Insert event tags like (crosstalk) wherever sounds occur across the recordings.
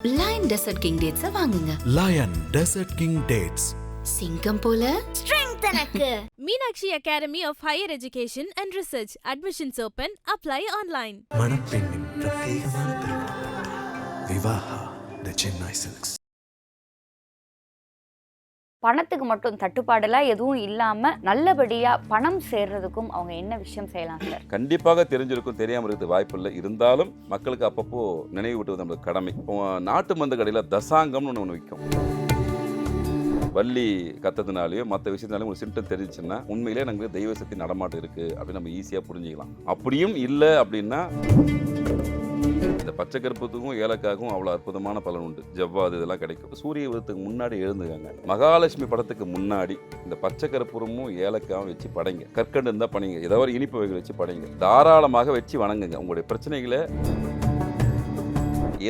Line desert king டேட்ஸை வாங்குங்க lion desert king dates சிங்கம் போல ஸ்ட்ரெங்க் எனக்கு (laughs) Meenakshi Academy of Higher Education and Research. Admissions open. Apply online. மணப்பெண்ணின் பிரத்யேகமான திருமணம் விவாஹா த Chennai silks பணத்துக்கு மட்டும் தட்டுப்பாடெல்லாம் எதுவும் இல்லாமல் நல்லபடியாக பணம் சேர்றதுக்கும் அவங்க என்ன விஷயம் செய்யலாம் சார்? கண்டிப்பாக தெரிஞ்சிருக்கும் தெரியாமல் இருக்கிறது வாய்ப்பு இல்லை. இருந்தாலும் மக்களுக்கு அப்பப்போ நினைவு விட்டுவது நம்மளுக்கு கடமை. இப்போ நாட்டு மருந்து கடையில் தசாங்கம்னு ஒன்று விற்கும் வள்ளி கத்ததுனாலேயோ மற்ற விஷயத்தினாலையும் ஒரு சிம்டம் தெரிஞ்சுன்னா உண்மையிலே நமக்கு தெய்வ சக்தி நடமாட்டம் இருக்குது அப்படின்னு நம்ம ஈஸியாக புரிஞ்சுக்கலாம். அப்படியும் இல்லை அப்படின்னா இந்த பச்சை கருப்பத்துக்கும் ஏலக்காய்க்கும் அவ்வளோ அற்புதமான பலன் உண்டு. ஜவ்வாது இதெல்லாம் கிடைக்கும். சூரிய விதத்துக்கு முன்னாடி எழுந்துக்காங்க. மகாலட்சுமி படத்துக்கு முன்னாடி இந்த பச்சை கருப்பூரமும் ஏலக்காவும் வச்சு படைங்க. கற்கண்டு இருந்தால் படைங்க. ஏதோ ஒரு இனிப்பு வகைகள் வச்சு படைங்க. தாராளமாக வச்சு வணங்குங்க. உங்களுடைய பிரச்சனைகளை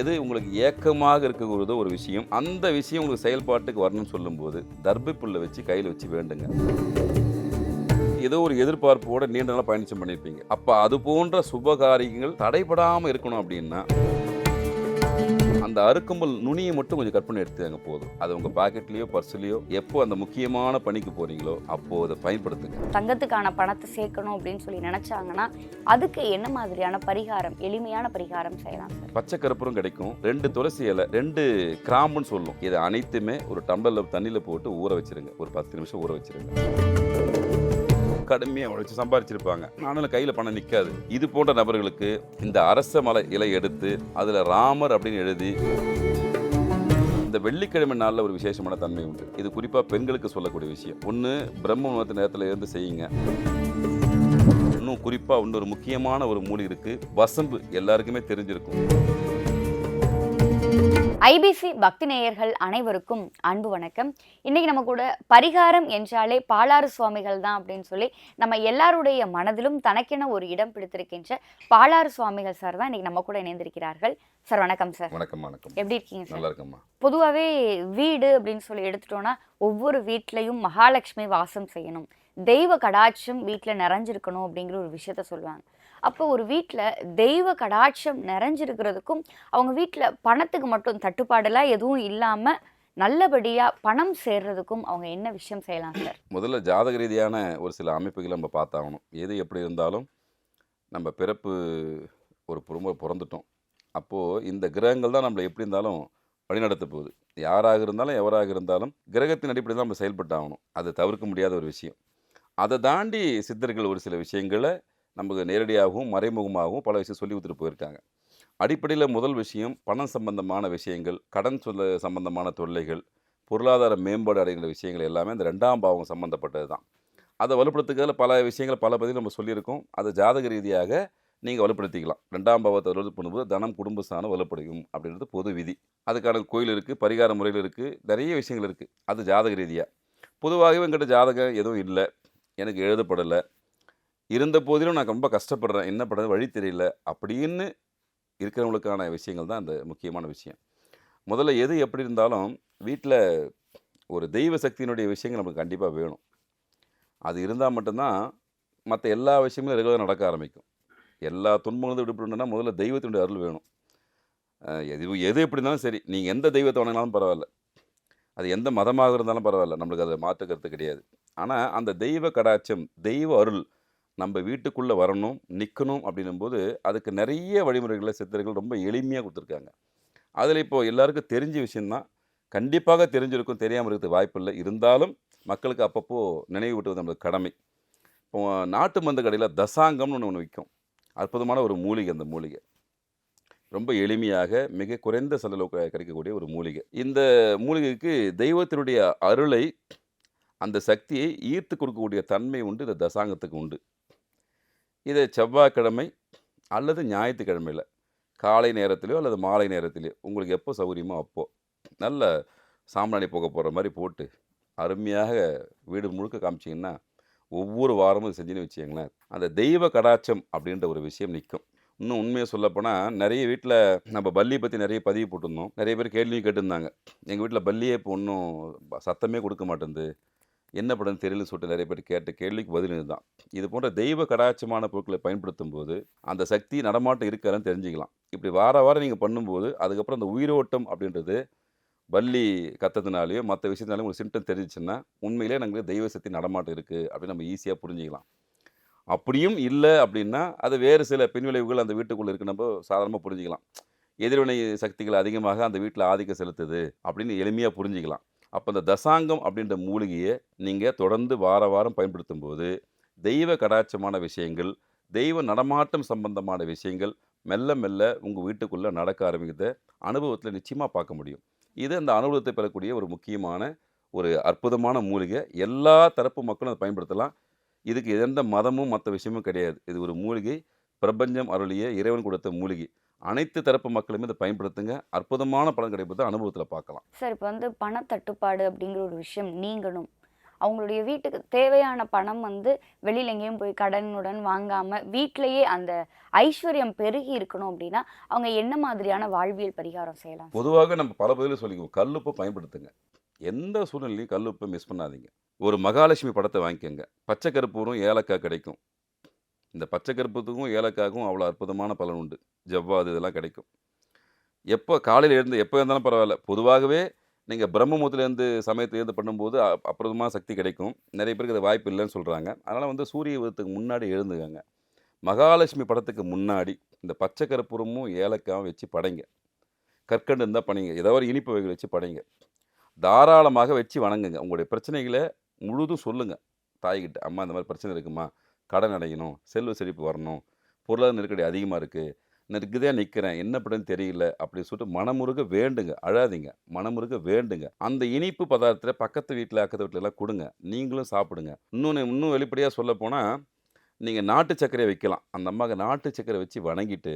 எது உங்களுக்கு ஏக்கமாக இருக்கக்கூடியதோ ஒரு விஷயம் அந்த விஷயம் உங்களுக்கு செயல்பாட்டுக்கு வரணும்னு சொல்லும்போது தர்பை புல்லை வச்சு கையில் வச்சு வேண்டுங்க. ஏதோ ஒரு எதிர்பார்ப்போட நீண்ட நாளாக பயணிச்சம் பண்ணியிருப்பீங்க அப்போ அது போன்ற சுபகாரியங்கள் தடைபடாமல் இருக்கணும் அப்படின்னா அந்த அறுக்கும்பல் நுனியை மட்டும் கொஞ்சம் கட் பண்ணி எடுத்துங்க போதும். அது உங்கள் பாக்கெட்லேயோ பர்ஸ்லேயோ எப்போ அந்த முக்கியமான பணிக்கு போகிறீங்களோ அப்போ அதை பயன்படுத்துங்க. தங்கத்துக்கான பணத்தை சேர்க்கணும் அப்படின்னு சொல்லி நினைச்சாங்கன்னா அதுக்கு என்ன மாதிரியான பரிகாரம் எளிமையான பரிகாரம் செய்யலாம் சார்? பச்சை கருப்பூரம் கிடைக்கும். ரெண்டு துளசி இலை ரெண்டு கிராம்புன்னு சொல்லும். இதை அனைத்துமே ஒரு டம்ளரில் தண்ணியில் போட்டு ஊற வச்சிருங்க. ஒரு பத்து நிமிஷம் ஊற வச்சிருங்க. கடுமையாக உழைச்சி சம்பாரிச்சிருப்பாங்க. ஆனாலும் கையில் பணம் நிற்காது இது போன்ற நபர்களுக்கு இந்த அரச மலை இலை எடுத்து அதில் ராமர் அப்படின்னு எழுதி இந்த வெள்ளிக்கிழமை நாளில் ஒரு விசேஷமான தன்மை உண்டு. இது குறிப்பாக பெண்களுக்கு சொல்லக்கூடிய விஷயம். ஒன்று பிரம்ம முகூர்த்த நேரத்தில் இருந்து செய்யுங்க. இன்னும் குறிப்பாக இன்னொரு முக்கியமான ஒரு மூலி இருக்குது வசம்பு எல்லாருக்குமே தெரிஞ்சிருக்கும். ஐபிசி பக்தி நேயர்கள் அனைவருக்கும் அன்பு வணக்கம். இன்னைக்கு நம்ம கூட பரிகாரம் என்றாலே பாலாறு சுவாமிகள் தான் அப்படின்னு சொல்லி நம்ம எல்லாருடைய மனதிலும் தனக்கென ஒரு இடம் பிடித்திருக்கின்ற பாலாறு சுவாமிகள் சார் தான் இன்னைக்கு நம்ம கூட இணைந்திருக்கிறார்கள். சார் வணக்கம் சார். வணக்கம் வணக்கம். எப்படி இருக்கீங்க சார்? நல்லா இருக்கம்மா பொதுவாகவே வீடு அப்படின்னு சொல்லி எடுத்துட்டோம்னா ஒவ்வொரு வீட்லேயும் மகாலட்சுமி வாசம் செய்யணும். தெய்வ கடாட்சம் வீட்டில் நிறைஞ்சிருக்கணும் அப்படிங்கிற ஒரு விஷயத்த சொல்லுவாங்க. அப்போ ஒரு வீட்டில் தெய்வ கடாட்சம் நிறைஞ்சிருக்கிறதுக்கும் அவங்க வீட்டில் பணத்துக்கு மட்டும் தட்டுப்பாடெல்லாம் எதுவும் இல்லாமல் நல்லபடியாக பணம் சேர்றதுக்கும் அவங்க என்ன விஷயம் செய்யலாம் சார்? முதல்ல ஜாதக ரீதியான ஒரு சில அமைப்புகளை நம்ம பார்த்தாகணும். எது எப்படி இருந்தாலும் நம்ம பிறப்பு ஒரு புறம்ப பிறந்துட்டோம். அப்போது இந்த கிரகங்கள் தான் நம்மளை எப்படி இருந்தாலும் வழிநடத்த போகுது. யாராக இருந்தாலும் எவராக இருந்தாலும் கிரகத்தின் அடிப்படையில் தான் நம்ம செயல்பட்டாகணும். அதை தவிர்க்க முடியாத ஒரு விஷயம். அதை தாண்டி சித்தர்கள் ஒரு சில விஷயங்களை நமக்கு நேரடியாகவும் மறைமுகமாகவும் பல விஷயம் சொல்லி கொடுத்துட்டு போயிருக்காங்க. அடிப்படையில் முதல் விஷயம் பணம் சம்பந்தமான விஷயங்கள் கடன் சொல்ல சம்பந்தமான தொல்லைகள் பொருளாதார மேம்பாடு அடைகிற விஷயங்கள் எல்லாமே இந்த ரெண்டாம் பாவம் சம்மந்தப்பட்டது தான் அதை வலுப்படுத்துக்கிறதுல பல விஷயங்கள் பல பதில் நம்ம சொல்லியிருக்கோம். அதை ஜாதக ரீதியாக நீங்கள் வலுப்படுத்திக்கலாம். ரெண்டாம் பாவத்தை வலுப்படுத்த பண்ணும்போது தனம் குடும்ப ஸ்தானம் வலுப்படையும் அப்படின்றது பொது விதி. அதுக்கான கோயில் இருக்குது பரிகார முறையில் இருக்குது நிறைய விஷயங்கள் இருக்குது அது ஜாதக ரீதியாக பொதுவாகவே எங்கிட்ட ஜாதகம் எதுவும் இல்லை. எனக்கு எழுதப்படலை. இருந்த போதிலும் நான் ரொம்ப கஷ்டப்படுறேன். என்ன பண்ணுறது வழி தெரியல. அப்படின்னு இருக்கிறவங்களுக்கான விஷயங்கள் தான் அந்த முக்கியமான விஷயம். முதல்ல எது எப்படி இருந்தாலும் வீட்டில் ஒரு தெய்வ சக்தியினுடைய விஷயங்கள் நமக்கு கண்டிப்பாக வேணும். அது இருந்தால் மட்டும்தான் மற்ற எல்லா விஷயங்களும் ரெகுலராக நடக்க ஆரம்பிக்கும். எல்லா துன்பங்களும் விடுபடணும்னா முதல்ல தெய்வத்தினுடைய அருள் வேணும். எது எது எப்படி இருந்தாலும் சரி நீங்கள் எந்த தெய்வத்தை வணங்கினாலும் பரவாயில்ல. அது எந்த மதமாக இருந்தாலும் பரவாயில்ல. நம்மளுக்கு அதை மாற்று கருத்து கிடையாது. ஆனால் அந்த தெய்வ கடாட்சம் தெய்வ அருள் நம்ம வீட்டுக்குள்ளே வரணும் நிற்கணும் அப்படின்னும்போது அதுக்கு நிறைய வழிமுறைகளை சித்தர்கள் ரொம்ப எளிமையாக கொடுத்துருக்காங்க. அதில் இப்போது எல்லாருக்கும் தெரிஞ்ச விஷயந்தான் கண்டிப்பாக தெரிஞ்சிருக்கும் தெரியாமல் இருக்கிறது வாய்ப்பு இல்லை. இருந்தாலும் மக்களுக்கு அப்பப்போ நினைவு விட்டுவது நம்மளுக்கு கடமை. இப்போ நாட்டு மருந்து கடையில் தசாங்கம்னு ஒன்று ஒன்று விற்கும் அற்புதமான ஒரு மூலிகை அந்த மூலிகை. ரொம்ப எளிமையாக மிக குறைந்த செலவு க- கிடைக்கக்கூடிய ஒரு மூலிகை. இந்த மூலிகைக்கு தெய்வத்தினுடைய அருளை அந்த சக்தியை ஈர்த்து கொடுக்கக்கூடிய தன்மை உண்டு. இந்த தசாங்கத்துக்கு உண்டு. இதை செவ்வாய்க்கிழமை அல்லது ஞாயிற்றுக்கிழமையில். காலை நேரத்துலையோ அல்லது மாலை நேரத்துலையோ. உங்களுக்கு எப்போ சௌகரியமோ அப்போது நல்ல சாம்பிராணி போக போகிற மாதிரி போட்டு அருமையாக வீடு முழுக்க காமிச்சிங்கன்னா ஒவ்வொரு வாரமும் செஞ்சுன்னு வச்சிங்களேன் அந்த தெய்வ கடாட்சம் அப்படின்ற ஒரு விஷயம் நிற்கும் இன்னும் உண்மையை சொல்லப்போனால் நிறைய வீட்டில் நம்ம பல்லி பற்றி நிறைய பதிவு போட்டிருந்தோம். நிறைய பேர் கேள்வியும் கேட்டிருந்தாங்க. எங்கள் வீட்டில் பல்லியே இப்போ ஒன்றும் சத்தமே கொடுக்க மாட்டேங்குது என்ன படம் தெரியல சொல்லிட்டு நிறைய பேர் கேட்ட கேள்விக்கு பதில் இதுதான். இது போன்ற தெய்வ கடாட்சமான பொருட்களை பயன்படுத்தும் போது அந்த சக்தி நடமாட்டம் இருக்காதுன்னு தெரிஞ்சுக்கலாம். இப்படி வார வாரம் நீங்கள் பண்ணும்போது அதுக்கப்புறம் அந்த உயிரோட்டம் அப்படின்றது பள்ளி கத்ததுனாலையோ மற்ற விஷயத்தினாலும் உங்களுக்கு சிம்டம் தெரிஞ்சிச்சுன்னா உண்மையிலே நாங்கள் தெய்வ சக்தி நடமாட்டம் இருக்குது அப்படின்னு நம்ம ஈஸியாக புரிஞ்சுக்கலாம். அப்படியும் இல்லை அப்படின்னா அது வேறு சில பின்விளைவுகள் அந்த வீட்டுக்குள்ளே இருக்கு நம்ம சாதாரணமாக புரிஞ்சுக்கலாம். எதிர்வினை சக்திகள் அதிகமாக அந்த வீட்டில் ஆதிக்கம் செலுத்துது அப்படின்னு எளிமையாக புரிஞ்சுக்கலாம். அப்போ இந்த தசாங்கம் அப்படின்ற மூலிகையை நீங்கள் தொடர்ந்து வார வாரம் பயன்படுத்தும் போது தெய்வ கடாட்சமான விஷயங்கள் தெய்வ நடமாட்டம் சம்பந்தமான விஷயங்கள் மெல்ல மெல்ல உங்கள் வீட்டுக்குள்ளே நடக்க ஆரம்பிக்கிறத அனுபவத்தில் நிச்சயமாக பார்க்க முடியும். இது அந்த அனுபவத்தை பெறக்கூடிய ஒரு முக்கியமான ஒரு அற்புதமான மூலிகை. எல்லா தரப்பு மக்களும் அதை பயன்படுத்தலாம். இதுக்கு எந்த மதமும் மற்ற விஷயமும் கிடையாது. இது ஒரு மூலிகை. பிரபஞ்சம் அருளிய இறைவன் கொடுத்த மூலிகை. அனைத்து தரப்பு மக்களுமே இதை பயன்படுத்துங்க. அற்புதமான பலன் கிடைப்பதை அனுபவத்தில் பார்க்கலாம். சார் இப்போ வந்து பணத்தட்டுப்பாடு அப்படிங்கிற ஒரு விஷயம் நீங்கணும். அவங்களுடைய வீட்டுக்கு தேவையான பணம் வந்து வெளியில எங்கேயும் போய் கடனுடன் வாங்காம வீட்டிலேயே அந்த ஐஸ்வர்யம் பெருகி இருக்கணும் அப்படின்னா அவங்க என்ன மாதிரியான வாழ்வியல் பரிகாரம் செய்யலாம் பொதுவாக நம்ம பல பதிலும் சொல்லிக்குவோம். கல்லுப்பை பயன்படுத்துங்க. எந்த சூழ்நிலையும் கல்லுப்பை மிஸ் பண்ணாதீங்க. ஒரு மகாலட்சுமி படத்தை வாங்கிக்கோங்க. பச்சை கருப்பூரும் ஏலக்காய் கிடைக்கும். இந்த பச்சை கருப்பத்துக்கும் ஏலக்காய்க்கும் அவ்வளோ அற்புதமான பலன் உண்டு. ஜவ்வாது இதெல்லாம் கிடைக்கும். எப்போ காலையில் எழுந்து எப்போ இருந்தாலும் பரவாயில்ல. பொதுவாகவே நீங்கள் பிரம்மமுத்திலேருந்து சமயத்துலேருந்து பண்ணும்போது அ- சக்தி கிடைக்கும். நிறைய பேருக்கு அது வாய்ப்பு இல்லைன்னு சொல்கிறாங்க அதனால் வந்து சூரிய உதயத்துக்கு முன்னாடி எழுந்துக்கங்க. மகாலட்சுமி படத்துக்கு முன்னாடி இந்த பச்சை கருப்பூரமும் ஏலக்காயும் வச்சு படைங்க. கற்கண்டு இருந்தால் படைங்க ஏதோ ஒரு இனிப்பு வகைகள் வச்சு படைங்க. தாராளமாக வச்சு வணங்குங்க. உங்களுடைய பிரச்சனைகளை முழுதும் சொல்லுங்கள் தாய்கிட்ட அம்மா இந்த மாதிரி பிரச்சனை இருக்குமா? கடன் அடையணும் செல்வ செழிப்பு வரணும் பொருளாதார நெருக்கடி அதிகமாக இருக்குது நெருக்குதே நிற்கிறேன் என்ன பண்ணுன்னு தெரியல அப்படின்னு சொல்லிட்டு மனமுருக வேண்டுங்க அழாதீங்க மனமுருக வேண்டுங்க. அந்த இனிப்பு பதார்த்தத்தை பக்கத்து வீட்டில் அக்கத்து வீட்டில் எல்லாம் கொடுங்க நீங்களும் சாப்பிடுங்க. இன்னொன்று இன்னும் வெளிப்படையாக சொல்ல போனால் நீங்கள் நாட்டு சர்க்கரையை வைக்கலாம். அந்த அம்மாவுக்கு நாட்டு சர்க்கரை வச்சு வணங்கிட்டு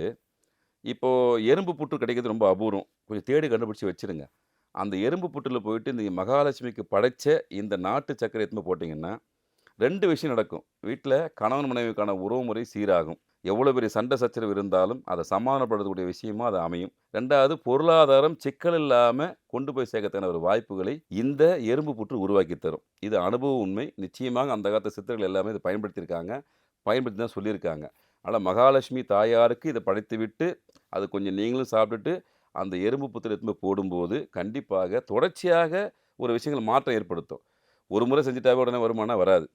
இப்போது எறும்பு புட்டு கிடைக்கிறது ரொம்ப அபூர்வம். கொஞ்சம் தேடி கண்டுபிடிச்சி வச்சிருங்க. அந்த எறும்பு புட்டில் போயிட்டு இந்த மகாலட்சுமிக்கு படைச்ச இந்த நாட்டு சர்க்கரை எத்தனை போட்டிங்கன்னா ரெண்டு விஷயம் நடக்கும். வீட்டில் கணவன் மனைவிக்கான உறவு முறை சீராகும். எவ்வளோ பெரிய சண்டை சச்சரவு இருந்தாலும் அதை சமாதானப்படுத்தக்கூடிய விஷயமா அது அமையும். ரெண்டாவது பொருளாதாரம் சிக்கல் இல்லாமல் கொண்டு போய் சேர்க்கத்தான ஒரு வாய்ப்புகளை இந்த எறும்பு புற்று உருவாக்கி தரும். இது அனுபவ உண்மை. நிச்சயமாக அந்த காலத்து சித்தர்கள் எல்லாமே இதை பயன்படுத்தியிருக்காங்க. பயன்படுத்தி தான் சொல்லியிருக்காங்க. ஆனால் மகாலட்சுமி தாயாருக்கு இதை படைத்து விட்டு அது கொஞ்சம் நீங்களும் சாப்பிட்டுட்டு அந்த எறும்பு புத்திர எடுத்து போடும்போது கண்டிப்பாக தொடர்ச்சியாக ஒரு விஷயங்கள் மாற்றம் ஏற்படுத்தும். ஒரு முறை செஞ்சுட்டாவே உடனே வருமானம் வராது.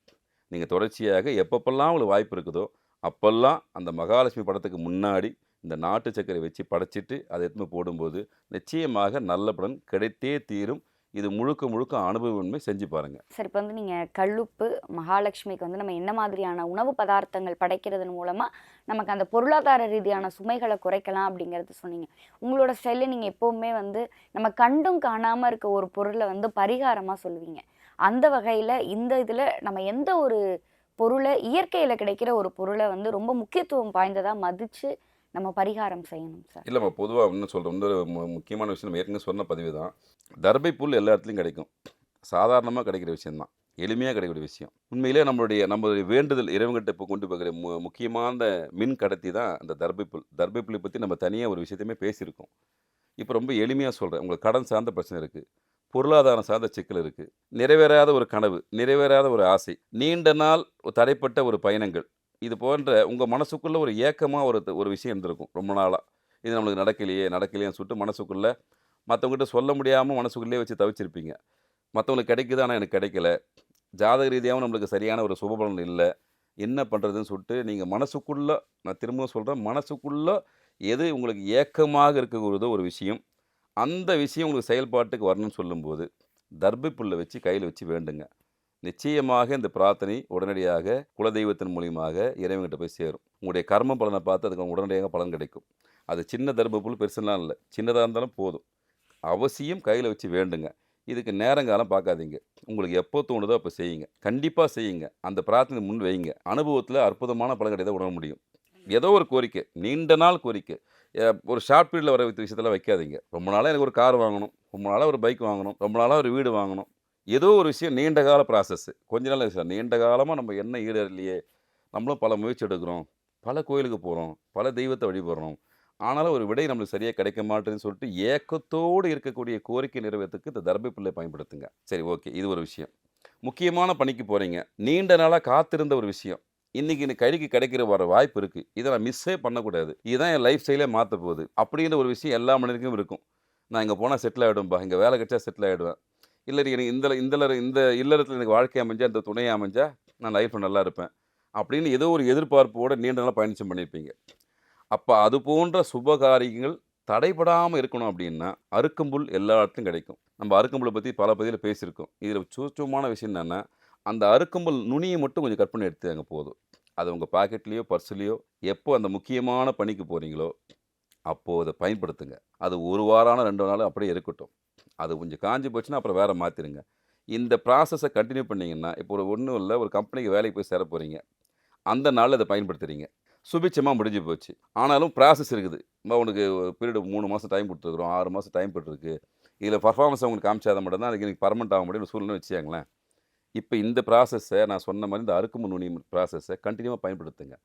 நீங்கள் தொடர்ச்சியாக எப்பப்பெல்லாம் உங்களுக்கு வாய்ப்பு இருக்குதோ அப்போல்லாம் அந்த மகாலட்சுமி படத்துக்கு முன்னாடி இந்த நாட்டு சர்க்கரை வச்சு படைச்சிட்டு அதை எடுத்து போடும்போது நிச்சயமாக நல்ல பலன் கிடைத்தே தீரும். இது முழுக்க முழுக்க அனுபவமே செஞ்சு பாருங்கள் சார் இப்போ வந்து நீங்கள் கல்லுப்பு மகாலட்சுமிக்கு வந்து நம்ம என்ன மாதிரியான உணவு பதார்த்தங்கள் படைக்கிறதன் மூலமாக நமக்கு அந்த பொருளாதார ரீதியான சுமைகளை குறைக்கலாம் அப்படிங்கிறது சொன்னீங்க. உங்களோட ஸ்டைலில் நீங்கள் எப்போவுமே வந்து நம்ம கண்டும் காணாமல் இருக்க ஒரு பொருளை வந்து பரிகாரமாக சொல்லுவீங்க. அந்த வகையில் இந்த இதில் நம்ம எந்த ஒரு பொருளை இயற்கையில் கிடைக்கிற ஒரு பொருளை வந்து ரொம்ப முக்கியத்துவம் வாய்ந்ததாக மதித்து நம்ம பரிகாரம் செய்யணும் சார்? இல்லைம்மா பொதுவாக என்ன சொல்கிறோம் இன்னொரு மு- முக்கியமான விஷயம். நம்ம ஏற்கனவே சொன்ன பதிவு தான். தர்பை புல் எல்லா இடத்துலையும் கிடைக்கும். சாதாரணமாக கிடைக்கிற விஷயந்தான் எளிமையாக கிடைக்கிற விஷயம். உண்மையிலே நம்மளுடைய நம்மளுடைய வேண்டுதல் இறைவன்கிட்ட இப்போ கொண்டு போகிற மு முக்கியமான மின் கடத்தி தான் அந்த தர்பை புல். தர்பை புல்லை பற்றி நம்ம தனியாக ஒரு விஷயத்தையுமே பேசியிருக்கோம். இப்போ ரொம்ப எளிமையாக சொல்கிறேன் உங்களுக்கு கடன் சார்ந்த பிரச்சனை இருக்குது பொருளாதாரம் சார்ந்த சிக்கல் இருக்குது நிறைவேறாத ஒரு கனவு நிறைவேறாத ஒரு ஆசை நீண்ட நாள் தடைப்பட்ட ஒரு பயணங்கள் இது போன்ற உங்கள் மனசுக்குள்ளே ஒரு ஏக்கமாக ஒரு ஒரு விஷயம் இருந்திருக்கும் ரொம்ப நாளாக இது நம்மளுக்கு நடக்கலையே நடக்கலையேன்னு சொல்லிட்டு மனசுக்குள்ளே மற்றவங்ககிட்ட சொல்ல முடியாமல் மனசுக்குள்ளேயே வச்சு தவிச்சிருப்பீங்க. மற்றவங்களுக்கு கிடைக்குது ஆனால் எனக்கு கிடைக்கல. ஜாதக ரீதியாகவும் நம்மளுக்கு சரியான ஒரு சுபபலன் இல்லை. என்ன பண்ணுறதுன்னு சொல்லிட்டு நீங்கள் மனசுக்குள்ளே நான் திரும்பவும் சொல்கிறேன் மனசுக்குள்ளே எது உங்களுக்கு ஏக்கமாக இருக்கக்கூடியதோ ஒரு விஷயம் அந்த விஷயம் உங்களுக்கு செயல்பாட்டுக்கு வரணும்னு சொல்லும்போது தர்பை புல்லை வச்சு கையில் வச்சு வேண்டுங்க. நிச்சயமாக இந்த பிரார்த்தனை உடனடியாக குலதெய்வத்தின் மூலியமாக இறைவன்கிட்ட போய் சேரும். உங்களுடைய கர்ம பலனை பார்த்து அதுக்கு உடனடியாக பலன் கிடைக்கும். அது சின்ன தர்ப புல் பெருசுலாம் இல்லை. சின்னதாக இருந்தாலும் போதும். அவசியம் கையில் வச்சு வேண்டுங்க. இதுக்கு நேரங்காலம் பார்க்காதீங்க. உங்களுக்கு எப்போ தோணுதோ அப்போ செய்யுங்க. கண்டிப்பாக செய்யுங்க. அந்த பிரார்த்தனை முன் வைங்க. அனுபவத்தில் அற்புதமான பலன் கிடையாது உணர முடியும். ஏதோ ஒரு கோரிக்கை. நீண்ட நாள் கோரிக்கை. ஒரு ஷார்ட் பீரியடில் வர விஷயத்தெல்லாம் வைக்காதீங்க. ரொம்ப நாளாக எனக்கு ஒரு கார் வாங்கணும். ரொம்ப நாளாக ஒரு பைக் வாங்கணும். ரொம்ப நாளாக ஒரு வீடு வாங்கணும். ஏதோ ஒரு விஷயம் நீண்ட கால ப்ராசஸ் கொஞ்ச நாள் சார். நீண்ட காலமாக நம்ம என்ன ஈடறலையே. நம்மளும் பல முயற்சி எடுக்கிறோம். பல கோயிலுக்கு போகிறோம் பல தெய்வத்தை வழிபடுறோம். ஆனாலும் ஒரு விடை நம்மளுக்கு சரியாக கிடைக்க மாட்டேன்னு சொல்லிட்டு ஏக்கத்தோடு இருக்கக்கூடிய கோரிக்கை நிறைவேற்றுக்கு இந்த தர்பை பிள்ளை பயன்படுத்துங்க. சரி ஓகே. இது ஒரு விஷயம். முக்கியமான பணிக்கு போகிறீங்க நீண்ட நாளாக காத்திருந்த ஒரு விஷயம். இன்னைக்கு இந்த கைக்கு கிடைக்கிற வர வாய்ப்பு இருக்குது இதை நான் மிஸ்ஸே பண்ணக்கூடாது. இதுதான் என் லைஃப் ஸ்டைலே மாற்ற போகுது. அப்படின்ற ஒரு விஷயம் எல்லா மனிதனுக்கும் இருக்கும். நான் இங்கே போனால் செட்டில் ஆகிடும்பா இங்கே வேலை கிடச்சா செட்டில் ஆகிடுவேன் இல்லை எனக்கு இந்த இந்த இந்த இல்லறத்தில் எனக்கு வாழ்க்கை அமைஞ்சால் இந்த துணையை அமைஞ்சால் நான் லைஃப்பில் நல்லா இருப்பேன். அப்படின்னு ஏதோ ஒரு எதிர்பார்ப்போடு நீண்ட நாள் பயணிச்சம் பண்ணியிருப்பீங்க அப்போ அது போன்ற சுபகாரியங்கள் தடைபடாமல் இருக்கணும் அப்படின்னா அருக்கம்புல் எல்லா இடத்துலையும் கிடைக்கும். நம்ம அருக்கம்புலை பற்றி பல பதிவில் பேசியிருக்கோம். இதில் சூச்சமான விஷயம் என்னென்னா அந்த அருக்கம்புல் நுனியை மட்டும் கொஞ்சம் கட் பண்ணி எடுத்தாங்க போதும். அது உங்கள் பாக்கெட்லேயோ பர்ஸ்லேயோ எப்போ அந்த முக்கியமான பணிக்கு போகிறீங்களோ அப்போது அதை பயன்படுத்துங்க. அது ஒரு வாரம் ரெண்டு நாள் அப்படியே இருக்கட்டும். அது கொஞ்சம் காஞ்சி போச்சுன்னா அப்புறம் வேறு மாற்றிடுங்க இந்த ப்ராசஸை கண்டினியூ பண்ணிங்கன்னா இப்போ ஒரு ஒன்றும் இல்லை ஒரு கம்பெனிக்கு வேலைக்கு போய் சேர போகிறீங்க அந்த நாளில் அதை பயன்படுத்துகிறீங்க சுபிச்சமாக முடிஞ்சு போச்சு. ஆனாலும் ப்ராசஸ் இருக்குது. நம்ம உனக்கு பீரியடு மூணு மாதம் டைம் கொடுத்துருக்குறோம். ஆறு மாதம் டைம் போட்டுருக்கு இதில் பர்ஃபார்மன்ஸ் உங்களுக்கு காமிச்சாத மட்டும் தான் அதுக்கு எனக்கு பர்மனெண்ட் ஆக முடியும் சூழ்நிலை வச்சுக்கோங்களேன். இப்போ இந்த ப்ராசஸை நான் சொன்ன மாதிரி இந்த அறுக்கு முன்னுணி ப்ராசஸை கண்டினியூவாக பயன்படுத்துங்க.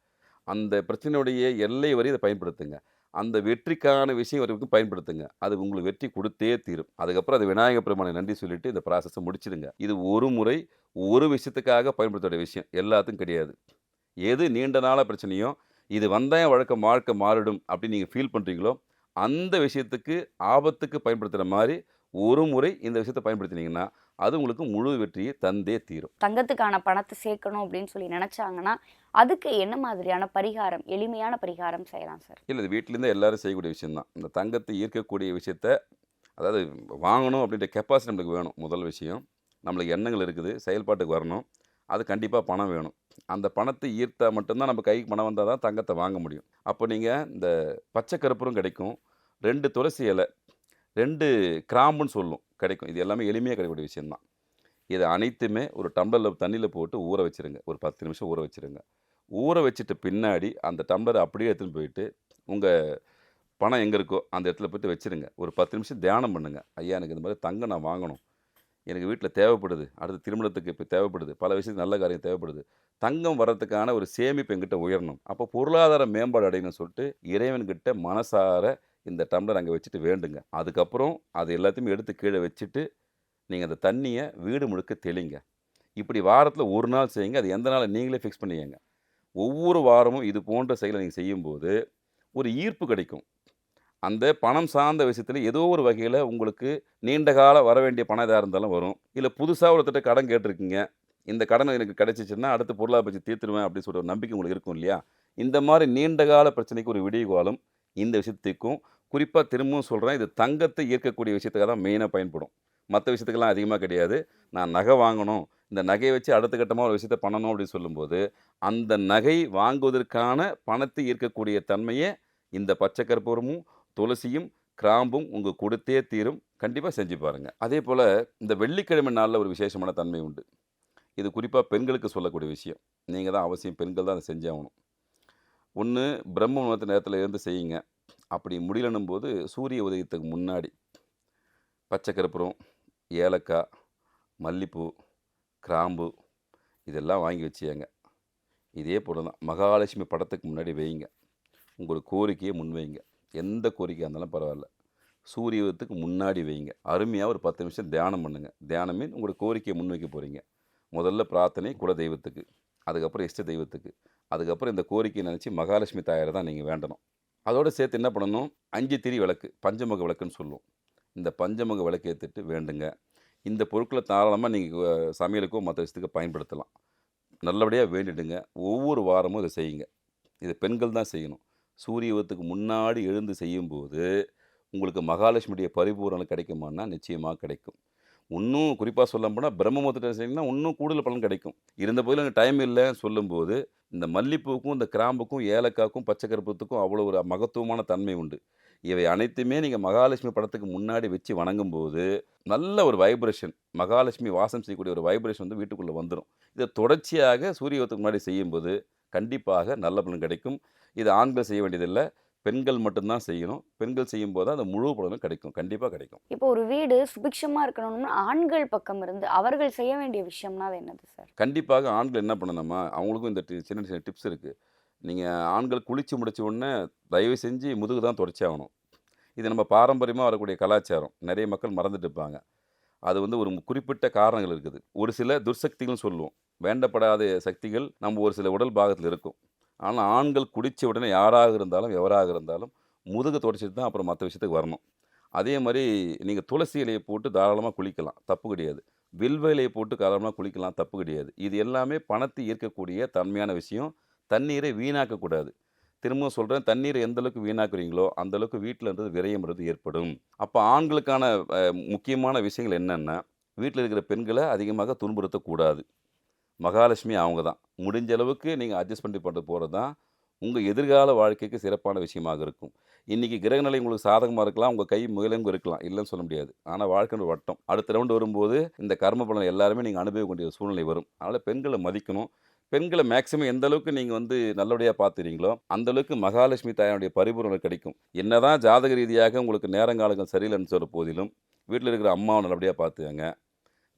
அந்த பிரச்சனையுடைய எல்லை வரை இதை பயன்படுத்துங்க. அந்த வெற்றிக்கான விஷயம் வரைக்கும் பயன்படுத்துங்க. அது உங்களுக்கு வெற்றி கொடுத்தே தீரும். அதுக்கப்புறம் அது விநாயக பெருமானை நன்றி சொல்லிட்டு இந்த ப்ராசஸை முடிச்சிடுங்க. இது ஒரு முறை ஒரு விஷயத்துக்காக பயன்படுத்த விஷயம். எல்லாத்துக்கும் கிடையாது. எது நீண்ட நாள பிரச்சனையோ இது வந்தால் என் வழக்கம் வாழ்க்கை மாறிடும் அப்படின்னு நீங்கள் ஃபீல் பண்ணுறீங்களோ அந்த விஷயத்துக்கு ஆபத்துக்கு பயன்படுத்துகிற மாதிரி ஒரு முறை இந்த விஷயத்தை பயன்படுத்தினீங்கன்னா அது உங்களுக்கு முழு வெற்றியை தந்தே தீரும். தங்கத்துக்கான பணத்தை சேர்க்கணும் அப்படின்னு சொல்லி நினைச்சாங்கன்னா அதுக்கு என்ன மாதிரியான பரிகாரம் எளிமையான பரிகாரம் செய்யலாம் சார்? இல்லை இது வீட்டிலேருந்து எல்லாரும் செய்யக்கூடிய விஷயம்தான். இந்த தங்கத்தை ஈர்க்கக்கூடிய விஷயத்த அதாவது வாங்கணும் அப்படின்ற கெப்பாசிட்டி நம்மளுக்கு வேணும். முதல் விஷயம் நம்மளுக்கு எண்ணங்கள் இருக்குது செயல்பாட்டுக்கு வரணும். அது கண்டிப்பாக பணம் வேணும். அந்த பணத்தை ஈர்த்தா மட்டும்தான் நம்ம கைக்கு பணம் வந்தால் தான் தங்கத்தை வாங்க முடியும். அப்போ நீங்கள் இந்த பச்சை கருப்பூரம் கிடைக்கும் ரெண்டு துளசி இலை ரெண்டு கிராம்புன்னு சொல்லும். கிடைக்கும். இது எல்லாமே எளிமையாக கிடைக்கக்கூடிய விஷயந்தான் இதை அனைத்துமே ஒரு டம்ளரில் தண்ணியில் போட்டு ஊற வச்சுருங்க. ஒரு பத்து நிமிஷம் ஊற வச்சுருங்க. ஊற வச்சுட்டு பின்னாடி அந்த டம்ளரை அப்படியே எடுத்துன்னு போயிட்டு உங்கள் பணம் எங்கே இருக்கோ அந்த இடத்துல போயிட்டு வச்சுருங்க. ஒரு பத்து நிமிஷம் தியானம் பண்ணுங்கள் ஐயா எனக்கு இந்த மாதிரி தங்கம் நான் வாங்கணும். எனக்கு வீட்டில் தேவைப்படுது. அடுத்த திருமணத்துக்கு இப்போ தேவைப்படுது. பல விஷயத்துக்கு நல்ல காரியம் தேவைப்படுது. தங்கம் வர்றதுக்கான ஒரு சேமிப்பு எங்கிட்ட உயரணும். அப்போ பொருளாதார மேம்பாடு அடையணும்னு சொல்லிட்டு இறைவன்கிட்ட மனசார இந்த டம்ளர் அங்கே வச்சுட்டு வேண்டுங்க. அதுக்கப்புறம் அது எல்லாத்தையுமே எடுத்து கீழே வச்சுட்டு நீங்கள் அந்த தண்ணியை வீடு முழுக்க தெளிங்க. இப்படி வாரத்தில் ஒரு நாள் செய்யுங்க. அது எந்த நாள் நீங்களே ஃபிக்ஸ் பண்ணிக்கங்க. ஒவ்வொரு வாரமும் இது போன்ற செயலை நீங்கள் செய்யும்போது ஒரு ஈர்ப்பு கிடைக்கும். அந்த பணம் சார்ந்த விஷயத்தில் ஏதோ ஒரு வகையில் உங்களுக்கு நீண்ட கால வர வேண்டிய பணம் எதாக இருந்தாலும் வரும். இல்லை புதுசாக ஒருத்தட்ட கடன் கேட்டிருக்கீங்க. இந்த கடன் எனக்கு கிடைச்சிச்சுன்னா அடுத்து பொருளாதார பற்றி தீர்த்துருவேன் அப்படின்னு சொல்லிட்டு ஒரு நம்பிக்கை உங்களுக்கு இருக்கும் இல்லையா? இந்த மாதிரி நீண்ட கால பிரச்சனைக்கு ஒரு விடிவு காலம் இந்த விஷயத்துக்கும் குறிப்பாக திரும்பவும் சொல்கிறேன் இது தங்கத்தை ஈர்க்கக்கூடிய விஷயத்துக்காக தான் மெயினாக பயன்படும். மற்ற விஷயத்துக்கெல்லாம் அதிகமாக கிடையாது. நான் நகை வாங்கணும் இந்த நகையை வச்சு அடுத்த கட்டமாக ஒரு விஷயத்தை பண்ணணும் அப்படின்னு சொல்லும்போது அந்த நகை வாங்குவதற்கான பணத்தை ஈர்க்கக்கூடிய தன்மையை இந்த பச்சை கற்பூரமும் துளசியும் கிராம்பும் உங்கள் கொடுத்தே தீரும். கண்டிப்பாக செஞ்சு பாருங்கள் அதே போல் இந்த வெள்ளிக்கிழமை நாளில் ஒரு விசேஷமான தன்மை உண்டு. இது குறிப்பாக பெண்களுக்கு சொல்லக்கூடிய விஷயம். நீங்கள் தான் அவசியம் பெண்கள் தான் அதை செஞ்சாகணும் ஒன்று பிரம்ம முகூர்த்த நேரத்தில் இருந்து செய்யுங்க. அப்படி முடியலனும் போது சூரிய உதயத்துக்கு முன்னாடி பச்சை கற்பூரம் ஏலக்காய் மல்லிப்பூ கிராம்பு இதெல்லாம் வாங்கி வச்சுங்க இதே போல தான் மகாலட்சுமி படத்துக்கு முன்னாடி வைங்க. உங்களோட கோரிக்கையை முன்வைங்க. எந்த கோரிக்கையாக இருந்தாலும் பரவாயில்ல. சூரியத்துக்கு முன்னாடி வைங்க. அருமையாக ஒரு பத்து நிமிஷம் தியானம் பண்ணுங்கள் தியானமே உங்களோட கோரிக்கையை முன்வைக்க போகிறீங்க முதல்ல பிரார்த்தனை குல தெய்வத்துக்கு அதுக்கப்புறம் இஷ்ட தெய்வத்துக்கு. அதுக்கப்புறம் இந்த கோரிக்கையை நினச்சி மகாலட்சுமி தாயாரை தான் நீங்கள் வேண்டணும். அதோடு சேர்த்து என்ன பண்ணணும்? அஞ்சு திரி விளக்கு பஞ்சமுக விளக்குன்னு சொல்லுவோம். இந்த பஞ்சமுக விளக்கு ஏற்றுட்டு வேண்டுங்க. இந்த பொருட்களை தாராளமாக நீங்கள் சமையலுக்கோ மற்ற விஷயத்துக்கு பயன்படுத்தலாம். நல்லபடியாக வேண்டிடுங்க. ஒவ்வொரு வாரமும் இதை செய்யுங்க. இதை பெண்கள் தான் செய்யணும். சூரியத்துக்கு முன்னாடி எழுந்து செய்யும்போது உங்களுக்கு மகாலட்சுமியுடைய பரிபூரணம் கிடைக்குமான்னா நிச்சயமாக கிடைக்கும். இன்னும் குறிப்பாக சொல்ல போனால் பிரம்ம செய்யணும்னா இன்னும் கூடுதல் பலன் கிடைக்கும். இருந்த போதிலும் எனக்கு டைம் இல்லைன்னு சொல்லும்போது இந்த மல்லிப்பூக்கும் இந்த கிராம்புக்கும் ஏலக்காய்க்கும் பச்சை கருப்பத்துக்கும் அவ்வளோ ஒரு மகத்துவமான தன்மை உண்டு. இவை அனைத்துமே நீங்கள் மகாலட்சுமி படத்துக்கு முன்னாடி வச்சு வணங்கும்போது நல்ல ஒரு வைப்ரேஷன் மகாலட்சுமி வாசம் செய்யக்கூடிய ஒரு வைப்ரேஷன் வந்து வீட்டுக்குள்ளே வந்துடும் இதை தொடர்ச்சியாக சூரியத்துக்கு முன்னாடி செய்யும்போது கண்டிப்பாக நல்ல பலன் கிடைக்கும். இது ஆண்கள் செய்ய வேண்டியதில்லை. பெண்கள் மட்டும்தான் செய்யணும். பெண்கள் செய்யும் போது அந்த முழு பலனும் கிடைக்கும். கண்டிப்பாக கிடைக்கும். இப்போ ஒரு வீடு சுபிக்ஷமா இருக்கணும்னு ஆண்கள் பக்கம் இருந்து அவர்கள் செய்ய வேண்டிய விஷயம்னா என்னது சார்? கண்டிப்பாக ஆண்கள் என்ன பண்ணணுமா அவங்களுக்கும் இந்த சின்ன சின்ன டிப்ஸ் இருக்குது நீங்கள் ஆண்கள் குளித்து முடிச்ச உடனே தயவு செஞ்சு முதுகு தான் தொடச்சி ஆகணும் இது நம்ம பாரம்பரியமாக வரக்கூடிய கலாச்சாரம். நிறைய மக்கள் மறந்துட்டு இருப்பாங்க. அது வந்து ஒரு குறிப்பிட்ட காரணங்கள் இருக்குது. ஒரு சில துர்சக்திகள் சொல்லுவோம். வேண்டப்படாத சக்திகள் நம்ம ஒரு சில உடல் பாகத்தில் இருக்கும். ஆனால் ஆண்கள் குடித்த உடனே யாராக இருந்தாலும் எவராக இருந்தாலும் முதுகு தொடச்சிட்டு தான் அப்புறம் மற்ற விஷயத்துக்கு வரணும். அதே மாதிரி நீங்கள் துளசி இலையை போட்டு தாராளமாக குளிக்கலாம். தப்பு கிடையாது. வில்வ இலையை போட்டு தாராளமாக குளிக்கலாம். தப்பு கிடையாது. இது எல்லாமே பணத்தை ஈர்க்கக்கூடிய தன்மையான விஷயம். தண்ணீரை வீணாக்கக்கூடாது திரும்பவும் சொல்கிறேன் தண்ணீரை எந்த அளவுக்கு வீணாக்குறீங்களோ அந்த அளவுக்கு வீட்டில் இருந்து விரயம்ன்றது ஏற்படும். அப்போ ஆண்களுக்கான முக்கியமான விஷயங்கள் என்னென்னா வீட்டில் இருக்கிற பெண்களை அதிகமாக துன்புறுத்தக்கூடாது. மகாலட்சுமி அவங்க தான். முடிஞ்ச அளவுக்கு நீங்கள் அட்ஜஸ்ட் பண்ணி பண்ணிட்டு போகிறது தான் உங்கள் எதிர்கால வாழ்க்கைக்கு சிறப்பான விஷயமாக இருக்கும். இன்றைக்கி கிரகநிலை உங்களுக்கு சாதகமாக இருக்கலாம் உங்கள் கை முயலங்கு இருக்கலாம் இல்லைன்னு சொல்ல முடியாது. ஆனால் வாழ்க்கையோட வட்டம். அடுத்த ரவுண்டு வரும்போது இந்த கர்ம பலன் எல்லாருமே நீங்கள் அனுபவிக்க வேண்டிய சூழ்நிலை வரும். அதனால் பெண்களை மதிக்கணும். பெண்களை மேக்ஸிமம் எந்த அளவுக்கு நீங்கள் வந்து நல்லபடியாக பார்த்துறீங்களோ அந்த அளவுக்கு மகாலட்சுமி தாயனுடைய பரிபூரணம் கிடைக்கும். என்னதான் ஜாதக ரீதியாக உங்களுக்கு நேரங்காலங்கள் சரியில்லைன்னு சொல்கிற போதிலும் வீட்டில் இருக்கிற அம்மாவை நல்லபடியாக பார்த்துக்கங்க.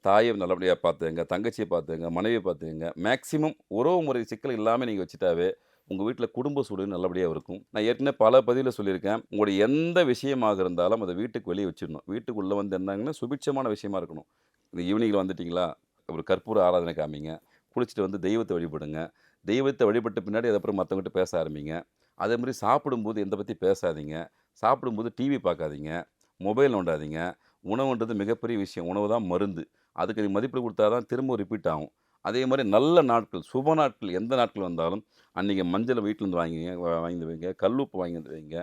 தாயை நல்லபடியாக பார்த்துங்க தங்கச்சியை பார்த்துங்க மனைவியை பார்த்துங்க மேக்ஸிமம் உறவு முறை சிக்கல் இல்லாமல் நீங்கள் வச்சுட்டாவே உங்கள் வீட்டில் குடும்ப சூழல் நல்லபடியாக இருக்கும். நான் ஏற்கனவே பல பதிவில் சொல்லியிருக்கேன். உங்களுடைய எந்த விஷயமாக இருந்தாலும் அதை வீட்டுக்கு வெளியே வச்சிடணும். வீட்டுக்குள்ளே வந்து என்னங்கன்னா சுபிட்சமான விஷயமா இருக்கணும். இந்த ஈவினிங்கில் வந்துட்டிங்களா? ஒரு கற்பூர ஆராதனை காமிங்க. குளிச்சுட்டு வந்து தெய்வத்தை வழிபடுங்க. தெய்வத்தை வழிபட்ட பின்னாடி அதுக்கப்புறம் மற்றவங்ககிட்ட பேச ஆரம்பிங்க. அதே மாதிரி சாப்பிடும்போது எந்த பற்றி பேசாதீங்க. சாப்பிடும்போது டிவி பார்க்காதீங்க. மொபைல் நோண்டாதீங்க. உணவுன்றது மிகப்பெரிய விஷயம். உணவு தான் மருந்து. அதுக்கு நீ மதிப்பு கொடுத்தா தான் திரும்ப ரிப்பீட் ஆகும். அதே மாதிரி நல்ல நாட்கள் சுப நாட்கள் எந்த நாட்கள் வந்தாலும் அன்றைக்கி மஞ்சளை வீட்டிலேருந்து வாங்கிங்க வாங்கி வைங்க கல்லுப்பு வாங்கி வந்து வைங்க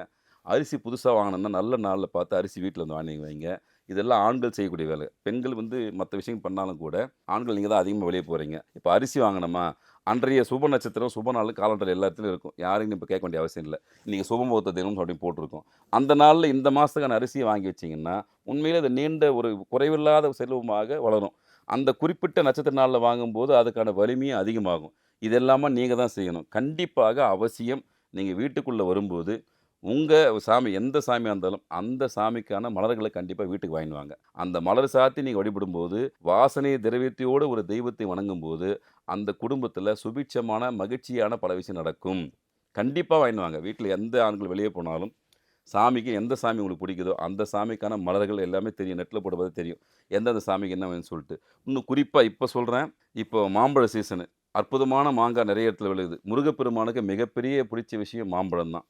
அரிசி புதுசாக வாங்கினோம்னா நல்ல நாளில் பார்த்து அரிசி வீட்டில் வந்து வாங்கி வைங்க. இதெல்லாம் ஆண்கள் செய்யக்கூடிய வேலை. பெண்கள் வந்து மற்ற விஷயம் பண்ணாலும் கூட ஆண்கள் நீங்கள் தான் அதிகமாக வெளியே போகிறீங்க இப்போ அரிசி வாங்கினோமா அன்றைய சுப நட்சத்திரம் சுப நாள் காலண்டர் எல்லாத்துலையும் இருக்கும். யாரையும் இப்போ கேட்க வேண்டிய அவசியம் இல்லை. நீங்கள் சுபமுகூர்த்த தினம் அப்படின்னு போட்டிருக்கோம். அந்த நாளில் இந்த மாதத்துக்கான அரிசியை வாங்கி வச்சிங்கன்னா உண்மையில் அது நீண்ட ஒரு குறைவில்லாத செல்வமாக வளரும். அந்த குறிப்பிட்ட நட்சத்திர நாளில் வாங்கும்போது அதுக்கான வலிமையும் அதிகமாகும். இதெல்லாமல் நீங்கள் தான் செய்யணும். கண்டிப்பாக அவசியம் நீங்கள் வீட்டுக்குள்ளே வரும்போது உங்கள் சாமி எந்த சாமியாக இருந்தாலும் அந்த சாமிக்கான மலர்களை கண்டிப்பாக வீட்டுக்கு வாங்கிடுவாங்க அந்த மலர் சாத்தி நீங்கள் வழிபடும்போது வாசனை திரவியத்தையோடு ஒரு தெய்வத்தை வணங்கும்போது அந்த குடும்பத்தில் சுபிட்சமான மகிழ்ச்சியான பல விஷயம் நடக்கும். கண்டிப்பாக வாங்கிடுவாங்க வீட்டில் எந்த ஆண்கள் வெளியே போனாலும் சாமிக்கு எந்த சாமி உங்களுக்கு பிடிக்குதோ அந்த சாமிக்கான மலர்கள் எல்லாமே தெரியும். நெட்டில் போடும்போது தெரியும். எந்தெந்த சாமிக்கு என்ன வேணும்னு சொல்லிட்டு. இன்னும் குறிப்பாக இப்போ சொல்கிறேன் இப்போ மாம்பழ சீசனு அற்புதமான மாங்காய் நிறைய இடத்துல விழுகுது. முருகப்பெருமானுக்கு மிகப்பெரிய பிடிச்ச விஷயம் மாம்பழம் தான்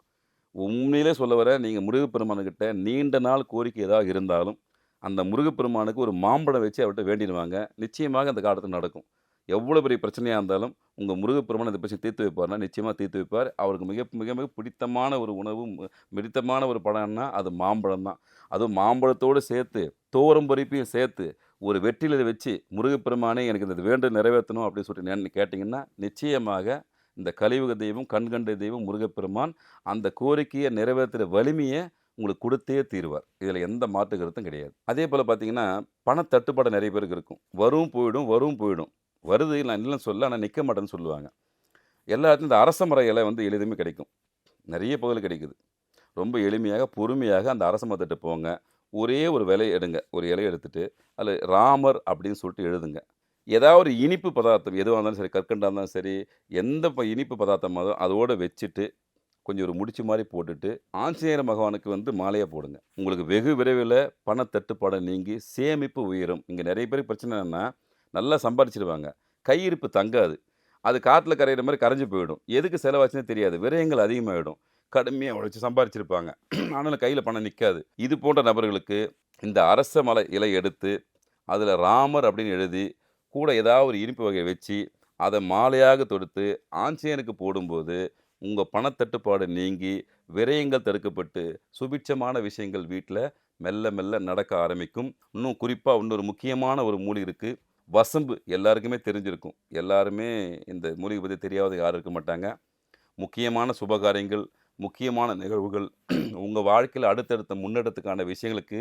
உண்மையிலே சொல்ல வர நீங்கள் முருகப்பெருமானுக்கிட்ட நீண்ட நாள் கோரிக்கை ஏதாவது இருந்தாலும் அந்த முருகப்பெருமானுக்கு ஒரு மாம்பழம் வச்சு அவர்கிட்ட வேண்டிடுவாங்க. நிச்சயமாக அந்த காலத்தில் நடக்கும். எவ்வளோ பெரிய பிரச்சனையாக இருந்தாலும் உங்கள் முருகப்பெருமான் இந்த பிரச்சனை தீர்த்து வைப்பார்னா நிச்சயமாக தீர்த்து வைப்பார். அவருக்கு மிக மிக மிக பிடித்தமான ஒரு உணவு மிடித்தமான பிடித்தமான ஒரு படம்னா அது மாம்பழம் தான். அதுவும் மாம்பழத்தோடு சேர்த்து தோரம் பொறிப்பையும் சேர்த்து ஒரு வெற்றிலை வச்சு முருகப்பெருமானே எனக்கு இந்த வேண்டு நிறைவேற்றணும் அப்படின்னு சொல்லிட்டு கேட்டிங்கன்னா நிச்சயமாக இந்த கலியுக தெய்வம் கண்கண்ட தெய்வம் முருகப்பெருமான் அந்த கோரிக்கையை நிறைவேற்றுற வலிமையை உங்களுக்கு கொடுத்தே தீருவார். இதில் எந்த மாற்று கருத்தும் கிடையாது. அதே போல் பார்த்தீங்கன்னா பணத்தட்டுப்பாடு நிறைய பேருக்கு இருக்கும். வரும் போயிடும் வரும் போயிடும். வருது நான் இல்லைன்னு சொல்ல ஆனால் நிற்க மாட்டேன்னு சொல்லுவாங்க. எல்லா இந்த அரச மர இலை வந்து எளிதுமே கிடைக்கும். நிறைய பகுதியில் கிடைக்குது. ரொம்ப எளிமையாக பொறுமையாக அந்த அரச மரத்திட்ட போங்க. ஒரே ஒரு விலை எடுங்க. ஒரு இலையை எடுத்துகிட்டு அதில் ராமர் அப்படின்னு சொல்லிட்டு எழுதுங்க. ஏதாவது ஒரு இனிப்பு பதார்த்தம் எதுவாக இருந்தாலும் சரி கற்கண்டாக இருந்தாலும் சரி எந்த ப- இனிப்பு பதார்த்தமாக அதோடு வச்சுட்டு கொஞ்சம் ஒரு முடிச்சு மாதிரி போட்டுட்டு ஆஞ்சநேயர் பகவானுக்கு வந்து மாலையாக போடுங்க. உங்களுக்கு வெகு விரைவில் பணத்தட்டுப்பாடை நீங்கி சேமிப்பு உயரும். இங்கே நிறைய பேருக்கு பிரச்சனை என்னென்னா நல்லா சம்பாதிச்சிருவாங்க கையிருப்பு தங்காது. அது காட்டில் கரையிற மாதிரி கரைஞ்சு போயிடும். எதுக்கு செலவாச்சுன்னு தெரியாது. விரயங்கள் அதிகமாகிடும் கடுமையாக உழைச்சி சம்பாரிச்சிருப்பாங்க. (clears throat) ஆனாலும் கையில் பணம் நிற்காது இது போன்ற நபர்களுக்கு இந்த அரச மலை இலை எடுத்து அதில் ராமர் அப்படின்னு எழுதி கூட ஏதாவது ஒரு இனிப்பு வகையை வச்சு அதை மாலையாக தொடுத்து ஆஞ்சநேயனுக்கு போடும்போது உங்கள் பணத்தட்டுப்பாடு நீங்கி விரயங்கள் தடுக்கப்பட்டு சுபிட்சமான விஷயங்கள் வீட்டில் மெல்ல மெல்ல நடக்க ஆரம்பிக்கும். இன்னும் குறிப்பாக இன்னொரு முக்கியமான ஒரு மூலிகை இருக்குது வசம்பு எல்லாருக்குமே தெரிஞ்சிருக்கும். எல்லாருமே இந்த மூலிகை பற்றி தெரியாத யாரும் இருக்க மாட்டாங்க. முக்கியமான சுபகாரியங்கள் முக்கியமான நிகழ்வுகள் உங்கள் வாழ்க்கையில் அடுத்தடுத்த முன்னெடுத்துக்கான விஷயங்களுக்கு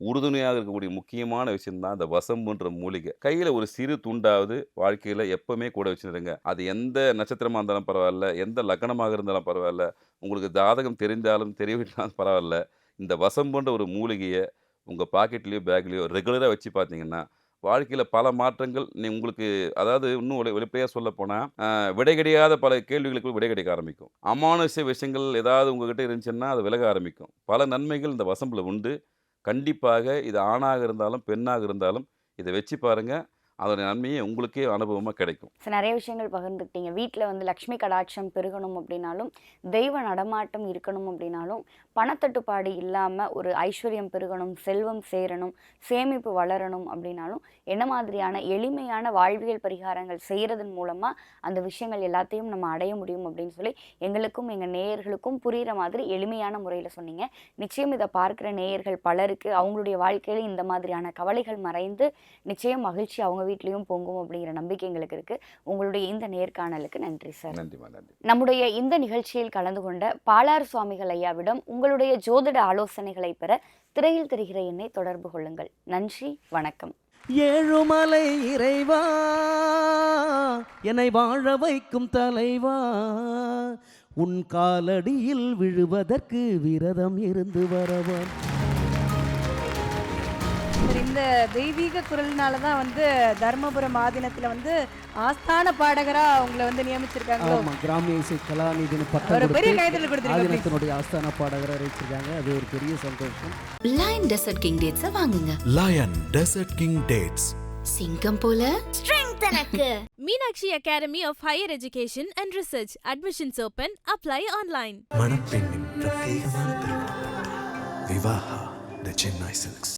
உறுதுணையாக இருக்கக்கூடிய முக்கியமான விஷயம்தான் இந்த வசம்புன்ற மூலிகை. கையில் ஒரு சிறு துண்டாவது வாழ்க்கையில் எப்பவுமே கூட வச்சுருங்க. அது எந்த நட்சத்திரமாக இருந்தாலும் பரவாயில்ல எந்த லக்னமாக இருந்தாலும் பரவாயில்ல உங்களுக்கு ஜாதகம் தெரிந்தாலும் தெரியவிட்டாலும் (laughs) பரவாயில்ல. இந்த வசம்புன்ற ஒரு மூலிகையை உங்கள் பாக்கெட்லேயோ பேக்லேயோ ரெகுலராக வச்சு பார்த்தீங்கன்னா வாழ்க்கையில் பல மாற்றங்கள் நீ உங்களுக்கு அதாவது இன்னும் வெளி வெளிப்படையாக சொல்ல போனால் விடை கிடையாத பல கேள்விகளுக்கு விடை கிடைக்க ஆரம்பிக்கும். அமானுஷ விஷயங்கள் ஏதாவது உங்ககிட்ட இருந்துச்சுன்னா அது விலக ஆரம்பிக்கும். பல நன்மைகள் இந்த வசம்பில் உண்டு. கண்டிப்பாக இது ஆணாக இருந்தாலும் பெண்ணாக இருந்தாலும் இதை வச்சு பாருங்கள் அதோட நன்மையே உங்களுக்கே அனுபவமாக கிடைக்கும். ஸோ நிறைய விஷயங்கள் பகிர்ந்துக்கிட்டீங்க. வீட்டில் வந்து லக்ஷ்மி கடாட்சம் பெருகணும் அப்படின்னாலும் தெய்வ நடமாட்டம் இருக்கணும் அப்படின்னாலும் பணத்தட்டுப்பாடு இல்லாமல் ஒரு ஐஸ்வர்யம் பெருகணும் செல்வம் சேரணும் சேமிப்பு வளரணும் அப்படின்னாலும் என்ன மாதிரியான எளிமையான வாழ்வியல் பரிகாரங்கள் செய்கிறதன் மூலமாக அந்த விஷயங்கள் எல்லாத்தையும் நம்ம அடைய முடியும் அப்படின்னு சொல்லி எங்களுக்கும் எங்கள் நேயர்களுக்கும் புரிகிற மாதிரி எளிமையான முறையில் சொன்னீங்க. நிச்சயம் இதை பார்க்குற நேயர்கள் பலருக்கு அவங்களுடைய வாழ்க்கையில் இந்த மாதிரியான கவலைகள் மறைந்து நிச்சயம் மகிழ்ச்சி அவங்க வீட்லேயும் பொங்கும் அப்படிங்கிற நம்பிக்கை எங்களுக்கு இருக்குது உங்களுடைய இந்த நேர்காணலுக்கு நன்றி சார் நன்றி. நம்முடைய இந்த நிகழ்ச்சியில் கலந்து கொண்ட பாலார் சுவாமிகள் ஐயாவிடம் உங்களுடைய ஜோதிட ஆலோசனைகளை பெற திரையில் தெரிகிற எண்ணை தொடர்பு கொள்ளுங்கள். நன்றி வணக்கம். ஏழுமலை இறைவா என்னை வாழ வைக்கும் தலைவா உன் காலடியில் விழுவதற்கு விரதம் இருந்து வரவன் சரி, இந்த தெய்வீக குரல்னால தான் வந்து தர்மபுரம் ஆதீனத்துல வந்து ஆஸ்தான பாடகரா உங்களை வந்து நியமிச்சிருக்காங்களோ? ஆமா கிராமிய இசை கலாநிதினு பட்டம் ஒரு பெரிய கொடுத்து கைதல் கொடுத்துருக்காங்க ஆதீனத்தினுடைய ஆஸ்தான பாடகராக அறிவிச்சிருக்காங்க அது ஒரு பெரிய சந்தோஷம். லயன் டெசர்ட் கிங் டேட்ஸை வாங்குங்க. Lion Desert King Dates. சிங்கம் போல? Meenakshi Academy of Higher Education and Research. Admissions open. Apply online. மணப்பெண்ணின் பிரத்யேகமான திருமணம். விவாஹா த சென்னை சில்க்ஸ்